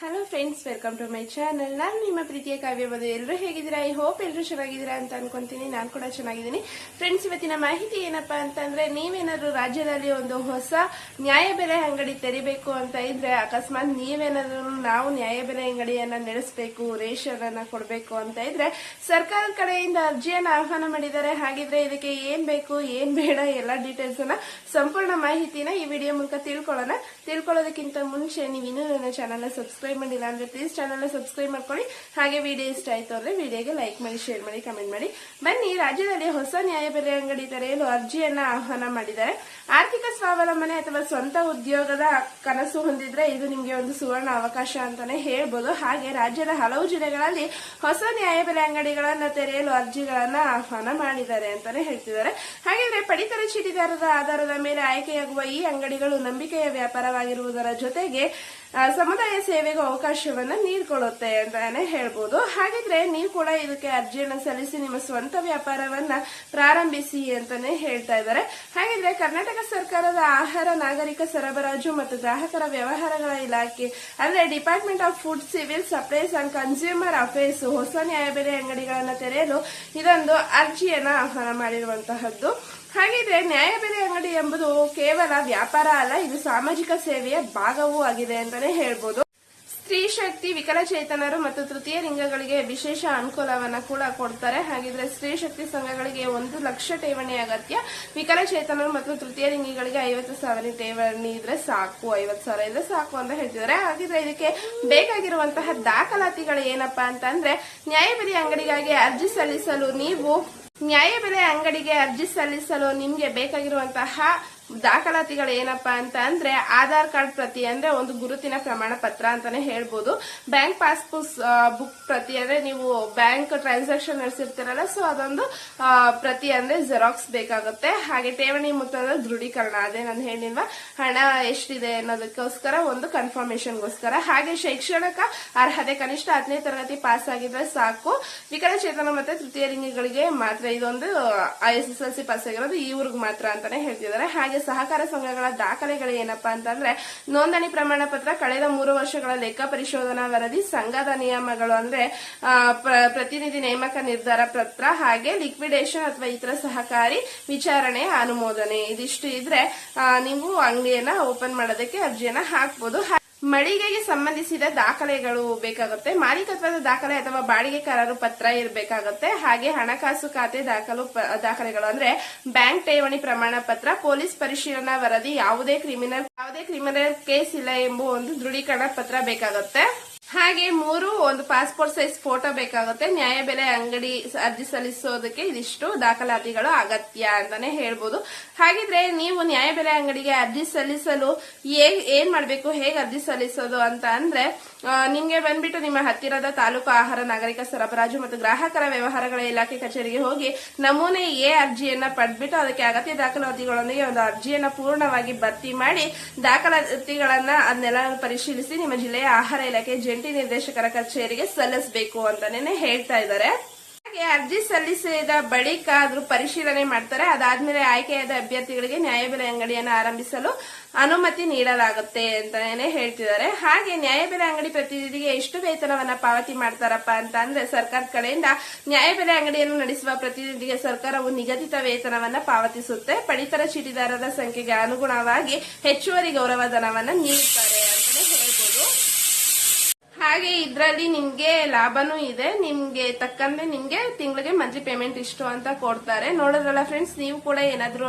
Hello friends welcome to my channel ನಾನು ನಿಮ್ಮ ಪ್ರೀತಿಯ ಕಾವ್ಯ ಬಂದು ಎಲ್ಲರೂ ಹೇಗಿದ್ದೀರಾ? ಐ ಹೋಪ್ ಎಲ್ಲರೂ ಚೆನ್ನಾಗಿದ್ದೀರಾ ಅಂತ ಅನ್ಕೊಂತೀನಿ. ನಾನು ಕೂಡ ಚೆನ್ನಾಗಿದ್ದೀನಿ. ಫ್ರೆಂಡ್ಸ್ ಇವತ್ತಿನ ಮಾಹಿತಿ ಏನಪ್ಪಾ ಅಂತಂದ್ರೆ, ನೀವೇನಾದ್ರೂ ರಾಜ್ಯದಲ್ಲಿ ಒಂದು ಹೊಸ ನ್ಯಾಯಬೆಲೆ ಅಂಗಡಿ ತೆರಿಬೇಕು ಅಂತ ಇದ್ರೆ, ಅಕಸ್ಮಾತ್ ನೀವೇನಾದ್ರೂ ನಾವು ನ್ಯಾಯಬೆಲೆ ಅಂಗಡಿಯನ್ನ ನಡೆಸಬೇಕು, ರೇಷನ್ ಅನ್ನ ಕೊಡಬೇಕು ಅಂತ ಇದ್ರೆ ಸರ್ಕಾರದ ಕಡೆಯಿಂದ ಅರ್ಜಿಯನ್ನ ಆಹ್ವಾನ ಮಾಡಿದ್ದಾರೆ. ಹಾಗಿದ್ರೆ ಇದಕ್ಕೆ ಏನ್ ಬೇಕು, ಏನ್ ಬೇಡ, ಎಲ್ಲ ಡೀಟೇಲ್ಸ್ ಅನ್ನ ಸಂಪೂರ್ಣ ಮಾಹಿತಿನ ಈ ವಿಡಿಯೋ ಮೂಲಕ ತಿಳ್ಕೊಳ್ಳೋಣ. ತಿಳ್ಕೊಳ್ಳೋದಕ್ಕಿಂತ ಮುಂಚೆ ನೀವು ಇನ್ನೂ ನನ್ನ ಚಾನಲ್ ಸಬ್ಸ್ಕ್ರೈಬ್ ಮಾಡಿಲ್ಲ ಅಂದ್ರೆ ಪ್ಲೀಸ್ ಚಾನಲ್ ಸಬ್ಸ್ಕ್ರೈಬ್ ಮಾಡ್ಕೊಳ್ಳಿ. ಹಾಗೆ ವಿಡಿಯೋ ಇಷ್ಟ ಆಯಿತು ಅಂದ್ರೆ ವಿಡಿಯೋಗೆ ಲೈಕ್ ಮಾಡಿ ಶೇರ್ ಮಾಡಿ ಕಮೆಂಟ್ ಮಾಡಿ. ಬನ್ನಿ, ರಾಜ್ಯದಲ್ಲಿ ಹೊಸ ನ್ಯಾಯಬೆಲೆ ಅಂಗಡಿ ತೆರೆಯಲು ಅರ್ಜಿಯನ್ನ ಆಹ್ವಾನ ಮಾಡಿದ್ದಾರೆ. ಆರ್ಥಿಕ ಸ್ವಾವಲಂಬನೆ ಅಥವಾ ಸ್ವಂತ ಉದ್ಯೋಗದ ಕನಸು ಹೊಂದಿದ್ರೆ ಇದು ನಿಮಗೆ ಒಂದು ಸುವರ್ಣ ಅವಕಾಶ ಅಂತಾನೆ ಹೇಳ್ಬೋದು. ಹಾಗೆ ರಾಜ್ಯದ ಹಲವು ಜಿಲ್ಲೆಗಳಲ್ಲಿ ಹೊಸ ನ್ಯಾಯಬೆಲೆ ಅಂಗಡಿಗಳನ್ನ ತೆರೆಯಲು ಅರ್ಜಿಗಳನ್ನ ಆಹ್ವಾನ ಮಾಡಿದ್ದಾರೆ ಅಂತಾನೆ ಹೇಳ್ತಿದ್ದಾರೆ. ಪಡಿತರ ಚೀಟಿದಾರರ ಆಧಾರದ ಮೇಲೆ ಆಯ್ಕೆಯಾಗುವ ಈ ಅಂಗಡಿಗಳು ನಂಬಿಕೆಯ ವ್ಯಾಪಾರವಾಗಿರುವುದರ ಜೊತೆಗೆ ಸಮುದಾಯ ಸೇವೆಗೂ ಅವಕಾಶವನ್ನ ನೀಡಿಕೊಳ್ಳುತ್ತೆ ಅಂತಾನೆ ಹೇಳ್ಬೋದು. ಹಾಗಿದ್ರೆ ನೀವು ಕೂಡ ಇದಕ್ಕೆ ಅರ್ಜಿಯನ್ನು ಸಲ್ಲಿಸಿ ನಿಮ್ಮ ಸ್ವಂತ ವ್ಯಾಪಾರವನ್ನ ಪ್ರಾರಂಭಿಸಿ ಅಂತಾನೆ ಹೇಳ್ತಾ ಇದ್ದಾರೆ. ಹಾಗಿದ್ರೆ ಕರ್ನಾಟಕ ಸರ್ಕಾರದ ಆಹಾರ, ನಾಗರಿಕ ಸರಬರಾಜು ಮತ್ತು ಗ್ರಾಹಕರ ವ್ಯವಹಾರಗಳ ಇಲಾಖೆ, ಅಂದ್ರೆ department of food civil supplies and consumer affairs ಹೊಸ ನ್ಯಾಯಬೆಲೆ ಅಂಗಡಿಗಳನ್ನು ತೆರೆಯಲು ಇದೊಂದು ಅರ್ಜಿಯನ್ನ ಆಹ್ವಾನ ಮಾಡಿರುವಂತಹದ್ದು. ಹಾಗಿದ್ರೆ ನ್ಯಾಯಬೆಲೆ ಅಂಗಡಿ ಎಂಬುದು ಕೇವಲ ವ್ಯಾಪಾರ ಅಲ್ಲ, ಇದು ಸಾಮಾಜಿಕ ಸೇವೆಯ ಭಾಗವೂ ಆಗಿದೆ ಅಂತಾನೆ ಹೇಳ್ಬೋದು. ಸ್ತ್ರೀ ಶಕ್ತಿ, ವಿಕಲಚೇತನರು ಮತ್ತು ತೃತೀಯ ಲಿಂಗಗಳಿಗೆ ವಿಶೇಷ ಅನುಕೂಲವನ್ನ ಕೂಡ ಕೊಡ್ತಾರೆ. ಹಾಗಿದ್ರೆ ಸ್ತ್ರೀ ಶಕ್ತಿ ಸಂಘಗಳಿಗೆ ಒಂದು ಲಕ್ಷ ಠೇವಣಿ ಅಗತ್ಯ. ವಿಕಲಚೇತನರು ಮತ್ತು ತೃತೀಯ ಲಿಂಗಿಗಳಿಗೆ ಐವತ್ತು ಸಾವಿರ ಠೇವಣಿ ಇದ್ರೆ ಸಾಕು, ಐವತ್ತು ಸಾವಿರ ಇದ್ರೆ ಸಾಕು ಅಂತ ಹೇಳ್ತಿದ್ದಾರೆ. ಹಾಗಿದ್ರೆ ಇದಕ್ಕೆ ಬೇಕಾಗಿರುವಂತಹ ದಾಖಲಾತಿಗಳು ಏನಪ್ಪಾ ಅಂತಂದ್ರೆ ನ್ಯಾಯಬೆಲೆ ಅಂಗಡಿಗಾಗಿ ಅರ್ಜಿ ಸಲ್ಲಿಸಲು ನೀವು ನ್ಯಾಯಬೆಲೆ ಅಂಗಡಿಗೆ ಅರ್ಜಿ ಸಲ್ಲಿಸಲು ನಿಮಗೆ ಬೇಕಾಗಿರುವಂತಹ ದಾಖಲಾತಿಗಳು ಏನಪ್ಪಾ ಅಂತ ಅಂದ್ರೆ ಆಧಾರ್ ಕಾರ್ಡ್ ಪ್ರತಿ ಅಂದ್ರೆ ಒಂದು ಗುರುತಿನ ಪ್ರಮಾಣ ಪತ್ರ ಅಂತಾನೆ ಹೇಳ್ಬೋದು. ಬ್ಯಾಂಕ್ ಪಾಸ್ಬುಕ್ ಬುಕ್ ಪ್ರತಿ ಅಂದ್ರೆ ನೀವು ಬ್ಯಾಂಕ್ ಟ್ರಾನ್ಸಾಕ್ಷನ್ ನಡೆಸಿರ್ತೀರಲ್ಲ, ಸೊ ಅದೊಂದು ಪ್ರತಿ ಅಂದ್ರೆ ಜೆರಾಕ್ಸ್ ಬೇಕಾಗುತ್ತೆ. ಹಾಗೆ ಠೇವಣಿ ಮೊತ್ತದ ದೃಢೀಕರಣ, ಅದೇ ನಾನು ಹೇಳಿಲ್ವಾ? ಹಣ ಎಷ್ಟಿದೆ ಅನ್ನೋದಕ್ಕೋಸ್ಕರ ಒಂದು ಕನ್ಫರ್ಮೇಶನ್ಗೋಸ್ಕರ ಹಾಗೆ ಶೈಕ್ಷಣಿಕ ಅರ್ಹತೆ ಕನಿಷ್ಠ ಹತ್ತನೇ ತರಗತಿ ಪಾಸ್ ಆಗಿದ್ರೆ ಸಾಕು. ವಿಕಲಚೇತನ ಮತ್ತೆ ತೃತೀಯ ಲಿಂಗಿಗಳಿಗೆ ಮಾತ್ರ ಇದೊಂದು S S L C pass ಆಗಿರೋದು ಇವ್ರಿಗೆ ಮಾತ್ರ ಅಂತಾನೆ ಹೇಳ್ತಿದ್ದಾರೆ. ಹಾಗೆ ಸಹಕಾರ ಸಂಘಗಳ ದಾಖಲೆಗಳು ಏನಪ್ಪ ಅಂತಂದ್ರೆ, ನೋಂದಣಿ ಪ್ರಮಾಣ ಪತ್ರ ಕಳೆದ ಮೂರು ವರ್ಷಗಳ ಲೆಕ್ಕ ಪರಿಶೋಧನಾ ವರದಿ, ಸಂಘದ ನಿಯಮಗಳು ಅಂದ್ರೆ ಪ್ರತಿನಿಧಿ ನೇಮಕ ನಿರ್ಧಾರ ಪತ್ರ ಹಾಗೆ ಲಿಕ್ವಿಡೇಷನ್ ಅಥವಾ ಇತರ ಸಹಕಾರಿ ವಿಚಾರಣೆ ಅನುಮೋದನೆ. ಇದಿಷ್ಟು ಇದ್ರೆ ನೀವು ಅಂಗಡಿಯನ್ನ ಓಪನ್ ಮಾಡೋದಕ್ಕೆ ಅರ್ಜಿಯನ್ನ ಹಾಕ್ಬೋದು. ಮಳಿಗೆಗೆ ಸಂಬಂಧಿಸಿದ ದಾಖಲೆಗಳು ಬೇಕಾಗುತ್ತೆ. ಮಾಲೀಕತ್ವದ ದಾಖಲೆ ಅಥವಾ ಬಾಡಿಗೆಕಾರರು ಪತ್ರ ಇರಬೇಕಾಗುತ್ತೆ. ಹಾಗೆ ಹಣಕಾಸು ಖಾತೆ ದಾಖಲು ದಾಖಲೆಗಳು ಅಂದ್ರೆ ಬ್ಯಾಂಕ್ ಠೇವಣಿ ಪ್ರಮಾಣ ಪತ್ರ, ಪೊಲೀಸ್ ಪರಿಶೀಲನಾ ವರದಿ, ಯಾವುದೇ ಕ್ರಿಮಿನಲ್ ಯಾವುದೇ ಕ್ರಿಮಿನಲ್ ಕೇಸ್ ಇಲ್ಲ ಎಂಬ ಒಂದು ದೃಢೀಕರಣ ಪತ್ರ ಬೇಕಾಗುತ್ತೆ. ಹಾಗೆ ಮೂರು, ಒಂದು ಪಾಸ್ಪೋರ್ಟ್ ಸೈಜ್ ಫೋಟೋ ಬೇಕಾಗುತ್ತೆ. ನ್ಯಾಯಬೆಲೆ ಅಂಗಡಿ ಅರ್ಜಿ ಸಲ್ಲಿಸೋದಕ್ಕೆ ಇದಿಷ್ಟು ದಾಖಲಾತಿಗಳು ಅಗತ್ಯ ಅಂತಾನೆ ಹೇಳ್ಬೋದು. ಹಾಗಿದ್ರೆ ನೀವು ನ್ಯಾಯಬೆಲೆ ಅಂಗಡಿಗೆ ಅರ್ಜಿ ಸಲ್ಲಿಸಲು ಹೇಗ್ ಏನ್ ಮಾಡ್ಬೇಕು, ಹೇಗೆ ಅರ್ಜಿ ಸಲ್ಲಿಸೋದು ಅಂತ ಅಂದ್ರೆ ನಿಮ್ಗೆ ಬಂದ್ಬಿಟ್ಟು ನಿಮ್ಮ ಹತ್ತಿರದ ತಾಲೂಕು ಆಹಾರ, ನಾಗರಿಕ ಸರಬರಾಜು ಮತ್ತು ಗ್ರಾಹಕರ ವ್ಯವಹಾರಗಳ ಇಲಾಖೆ ಕಚೇರಿಗೆ ಹೋಗಿ ನಮೂನೆ ಎ ಅರ್ಜಿಯನ್ನ ಪಡೆದ್ಬಿಟ್ಟು ಅದಕ್ಕೆ ಅಗತ್ಯ ದಾಖಲಾತಿಗಳೊಂದಿಗೆ ಒಂದು ಅರ್ಜಿಯನ್ನ ಪೂರ್ಣವಾಗಿ ಭರ್ತಿ ಮಾಡಿ, ದಾಖಲಾತಿಗಳನ್ನ ಅದನ್ನೆಲ್ಲ ಪರಿಶೀಲಿಸಿ ನಿಮ್ಮ ಜಿಲ್ಲೆಯ ಆಹಾರ ಇಲಾಖೆ ಜಂಟಿ ನಿರ್ದೇಶಕರ ಕಚೇರಿಗೆ ಸಲ್ಲಿಸಬೇಕು ಅಂತಾನೆ ಹೇಳ್ತಾ ಇದ್ದಾರೆ. ಹಾಗೆ ಅರ್ಜಿ ಸಲ್ಲಿಸಿದ ಬಳಿಕ ಅದ್ರ ಪರಿಶೀಲನೆ ಮಾಡ್ತಾರೆ. ಅದಾದ್ಮೇಲೆ ಆಯ್ಕೆಯಾದ ಅಭ್ಯರ್ಥಿಗಳಿಗೆ ನ್ಯಾಯಬೆಲೆ ಅಂಗಡಿಯನ್ನು ಆರಂಭಿಸಲು ಅನುಮತಿ ನೀಡಲಾಗುತ್ತೆ ಅಂತಾನೆ ಹೇಳ್ತಿದ್ದಾರೆ. ಹಾಗೆ ನ್ಯಾಯಬೆಲೆ ಅಂಗಡಿ ಪ್ರತಿನಿಧಿಗೆ ಎಷ್ಟು ವೇತನವನ್ನ ಪಾವತಿ ಮಾಡ್ತಾರಪ್ಪ ಅಂತ ಅಂದ್ರೆ ಸರ್ಕಾರದ ಕಡೆಯಿಂದ ನ್ಯಾಯಬೆಲೆ ಅಂಗಡಿಯನ್ನು ನಡೆಸುವ ಪ್ರತಿನಿಧಿಗೆ ಸರ್ಕಾರವು ನಿಗದಿತ ವೇತನವನ್ನ ಪಾವತಿಸುತ್ತೆ. ಪಡಿತರ ಚೀಟಿದಾರರ ಸಂಖ್ಯೆಗೆ ಅನುಗುಣವಾಗಿ ಹೆಚ್ಚುವರಿ ಗೌರವಧನವನ್ನ ನೀಡುತ್ತಾರೆ. ಹಾಗೆ ಇದರಲ್ಲಿ ನಿಮ್ಗೆ ಲಾಭನೂ ಇದೆ, ನಿಮ್ಗೆ ತಕ್ಕಂತೆ ನಿಮ್ಗೆ ತಿಂಗಳಿಗೆ ಮಂತ್ಲಿ ಪೇಮೆಂಟ್ ಇಷ್ಟು ಅಂತ ಕೊಡ್ತಾರೆ. ನೋಡೋದ್ರಲ್ಲ ಫ್ರೆಂಡ್ಸ್ ನೀವು ಕೂಡ ಏನಾದ್ರೂ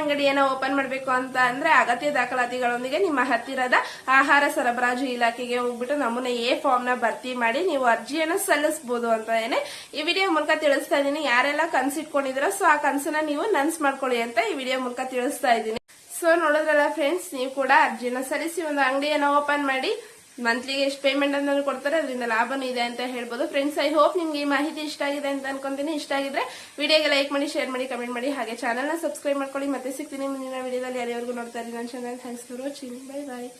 ಅಂಗಡಿ ಏನೋ ಓಪನ್ ಮಾಡಬೇಕು ಅಂತ ಅಂದ್ರೆ ಅಗತ್ಯ ದಾಖಲಾತಿಗಳೊಂದಿಗೆ ನಿಮ್ಮ ಹತ್ತಿರದ ಆಹಾರ ಸರಬರಾಜು ಇಲಾಖೆಗೆ ಹೋಗ್ಬಿಟ್ಟು ನಮೂನೆ ಎ ಫಾರ್ಮ್ನ ಭರ್ತಿ ಮಾಡಿ ನೀವು ಅರ್ಜಿಯನ್ನು ಸಲ್ಲಿಸಬಹುದು ಅಂತ ಏನೆ ಈ ವಿಡಿಯೋ ಮೂಲಕ ತಿಳಿಸ್ತಾ ಇದ್ದೀನಿ. ಯಾರೆಲ್ಲ ಕನ್ಸಿಟ್ಕೊಂಡಿದ್ರೋ ಸೊ ಆ ಕನ್ಸನ್ನ ನೀವು ನನ್ಸ್ ಮಾಡ್ಕೊಳ್ಳಿ ಅಂತ ಈ ವಿಡಿಯೋ ಮೂಲಕ ತಿಳಿಸ್ತಾ ಇದ್ದೀನಿ. ಸೊ ನೋಡೋದ್ರಲ್ಲ ಫ್ರೆಂಡ್ಸ್ ನೀವು ಕೂಡ ಅರ್ಜಿನ ಸಲ್ಲಿಸಿ ಒಂದು ಅಂಗಡಿಯನ್ನು ಓಪನ್ ಮಾಡಿ ಮಂತ್ಲಿಗೆ ಎಷ್ಟು ಪೇಮೆಂಟ್ ಅಂತ ಕೊಡ್ತಾರೆ, ಅದರಿಂದ ಲಾಭನೂ ಇದೆ ಅಂತ ಹೇಳ್ಬೋದು. ಫ್ರೆಂಡ್ಸ್ ಐ ಹೋಪ್ ನಿಮ್ಗೆ ಈ ಮಾಹಿತಿ ಇಷ್ಟ ಆಗಿದೆ ಅಂತ ಅನ್ಕೊಂತೀನಿ. ಇಷ್ಟ ಆಗಿದ್ರೆ ವಿಡಿಯೋಗೆ ಲೈಕ್ ಮಾಡಿ ಶೇರ್ ಮಾಡಿ ಕಮೆಂಟ್ ಮಾಡಿ, ಹಾಗೆ ಚಾನಲ್ನ ಸಬ್ಸ್ಕ್ರೈಬ್ ಮಾಡ್ಕೊಳ್ಳಿ. ಮತ್ತೆ ಸಿಗ್ತೀನಿ ಮುಂದಿನ ವಿಡಿಯೋದಲ್ಲಿ ಯಾರ್ಯಾರಿಗೂ ನೋಡ್ತಾ ಇದ್ದೀನಿ ನನ್ನ channel thanks for watching bye bye